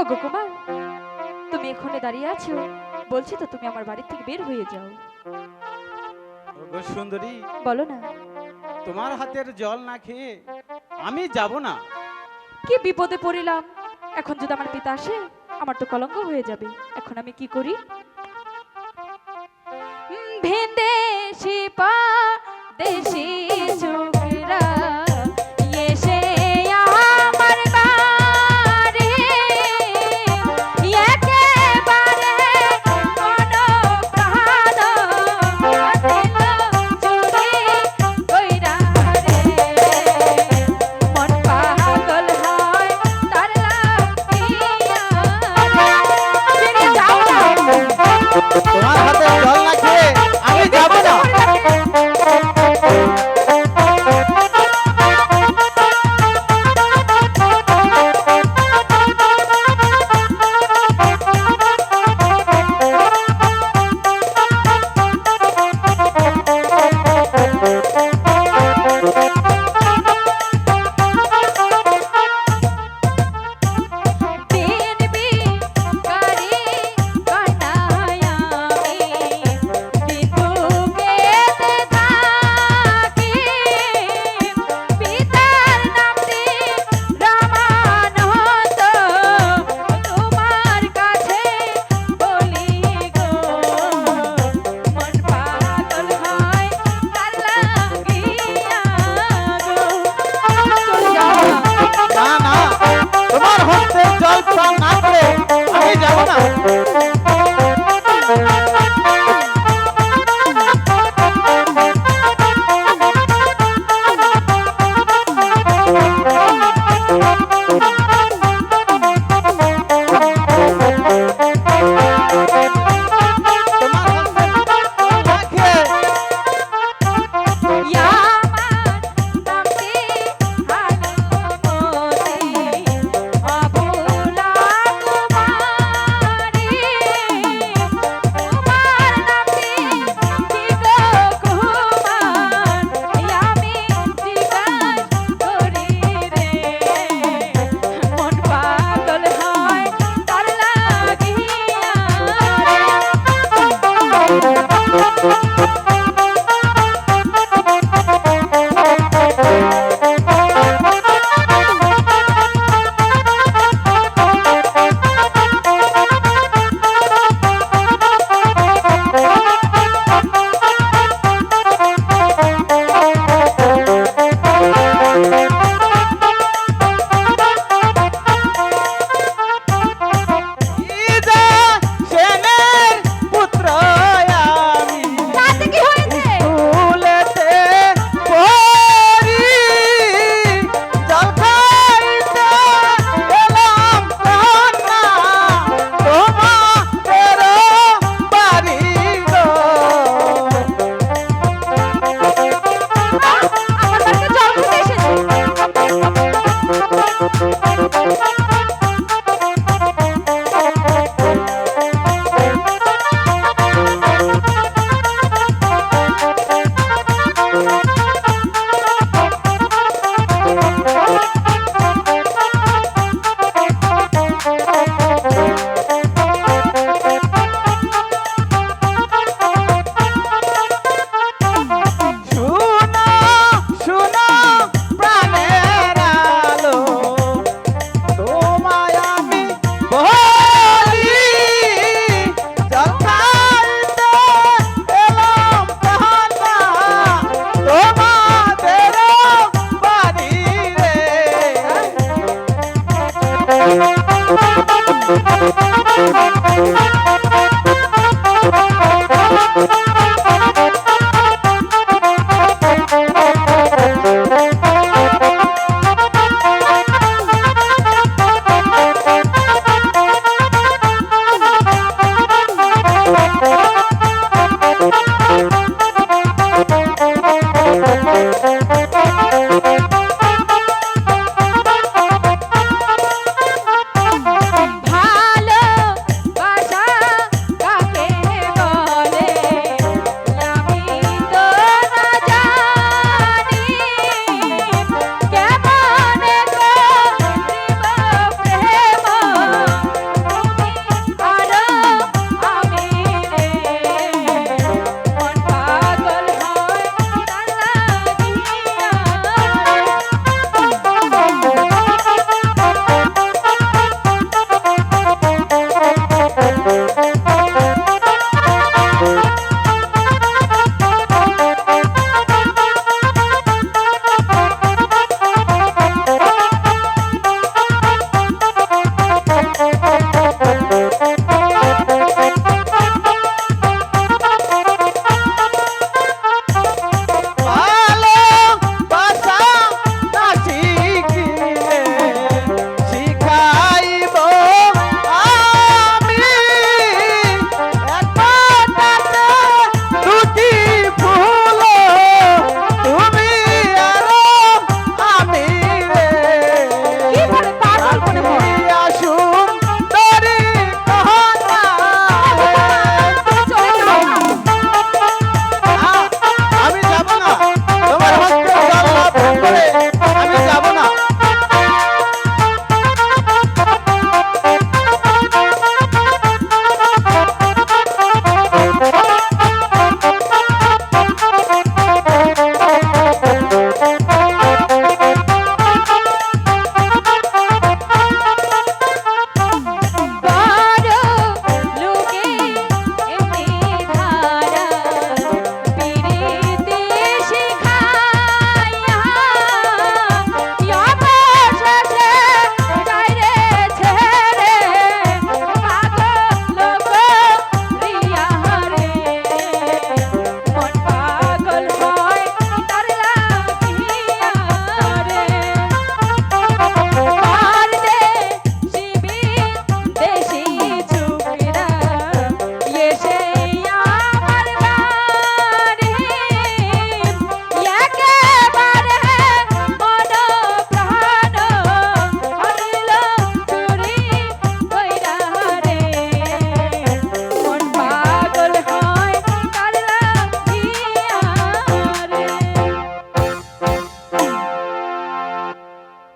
ওগো কুমার তুমি এখানে দাঁড়িয়ে আছো বলছি তো তুমি আমার বাড়ি থেকে বের হয়ে যাও। ওগো সুন্দরী বলো না। তোমার হাতের জল না খেয়ে আমি যাব না। কি বিপদে পড়িলাম? এখন যদি আমার পিতা আসে আমার তো কলঙ্ক হয়ে যাবে। এখন আমি কি করি? ভেন্দেশি পা দেশি না। Thank you.